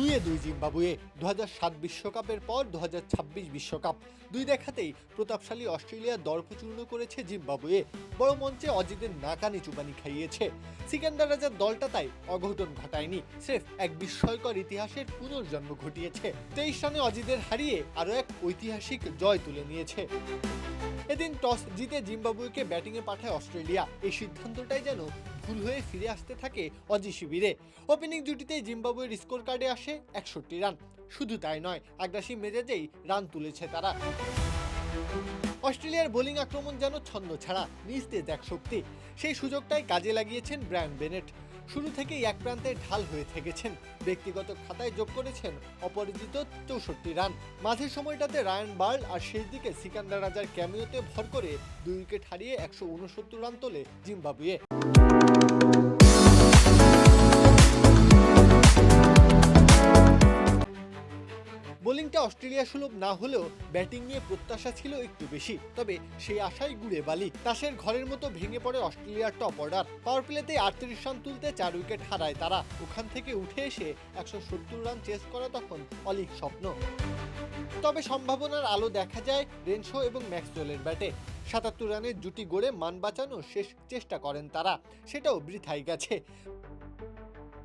দুয়ে দুই জিম্বাবুয়ে দু বিশ্বকাপের পর দু বিশ্বকাপ। দুই দেখাতেই প্রতাপশালী অস্ট্রেলিয়া দর্পচূর্ণ করেছে জিম্বাবুয়ে, বড় মঞ্চে অজিদের নাকানি চুবানি খাইয়েছে। সিকান্দার রাজার দলটা তাই অঘটন ঘটায়নি, স্রেফ এক বিস্ময়কর ইতিহাসের পুনর্জন্ম ঘটিয়েছে। তেইশ রানে অজিদের হারিয়ে আরও এক ঐতিহাসিক জয় তুলে নিয়েছে। এদিন টস জিতে জিম্বাবুয়েকে ব্যাটিংয়ে পাঠায় অস্ট্রেলিয়া। এই সিদ্ধান্তটাই যেন ভুল হয়ে ফিরে আসতে থাকে অজি শিবিরে। ওপেনিং জুটিতে জিম্বাবুয়ের স্কোর কার্ডে আসে একষট্টি রান। শুধু তাই নয়, আগ্রাসী মেজাজেই রান তুলেছে তারা। অস্ট্রেলিয়ার বোলিং আক্রমণ যেন ছন্দ ছাড়া নিস্তেজ এক শক্তি। সেই সুযোগটাই কাজে লাগিয়েছেন ব্রায়ান বেনেট। শুরু থেকেই এক প্রান্তে ঢাল হয়ে থেকেছেন। ব্যক্তিগত খাতায় যোগ করেছেন অপরাজিত চৌষট্টি রান। মাঝের সময়টাতে রায়ান বার্ল আর শেষ দিকে সিকান্দার রাজার ক্যামিওতে ভর করে দুই উইকেট হারিয়ে একশো উনসত্তর রান তোলে জিম্বাবুয়ে। বোলিংটা অস্ট্রেলিয়া সুলভ না হলেও ব্যাটিং নিয়ে প্রত্যাশা ছিল একটু বেশি। তবে সেই আশাই গুড়ে বালি। তাসের ঘরের মতো ভেঙে পড়ে অস্ট্রেলিয়ার টপ অর্ডার। পাওয়ার প্লেতে আটত্রিশ রান তুলতে চার উইকেট হারায় তারা। ওখান থেকে উঠে এসে একশো সত্তর রান চেস করা তখন অলিক স্বপ্ন। তবে সম্ভাবনার আলো দেখা যায় রেনশো এবং ম্যাক্সওয়েলের ব্যাটে। সাতাত্তর রানের জুটি গড়ে মান বাঁচানোর শেষ চেষ্টা করেন তারা। সেটাও বৃথাই গেছে।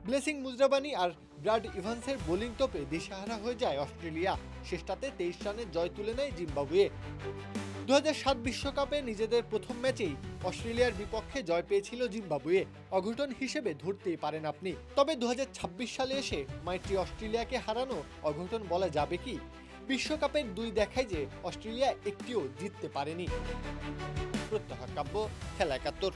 ব্লেসিং মুজরাবানি আর ব্রাড ইভান্সের বোলিং তোপে দিশাহারা হয়ে যায় অস্ট্রেলিয়া। শেষটাতে তেইশ রানের জয় তুলে নেয় জিম্বাবুয়ে। দু বিশ্বকাপে নিজেদের প্রথম ম্যাচেই অস্ট্রেলিয়ার বিপক্ষে জয় পেয়েছিল জিম্বাবুয়ে। অঘটন হিসেবে ধরতেই পারেন আপনি। তবে দু হাজার ছাব্বিশ সালে এসে মাইত্রী অস্ট্রেলিয়াকে হারানো অঘটন বলা যাবে কি? বিশ্বকাপের দুই দেখায় যে অস্ট্রেলিয়া একটিও জিততে পারেনি। প্রত্যাহার কাব্য, খেলা একাত্তর।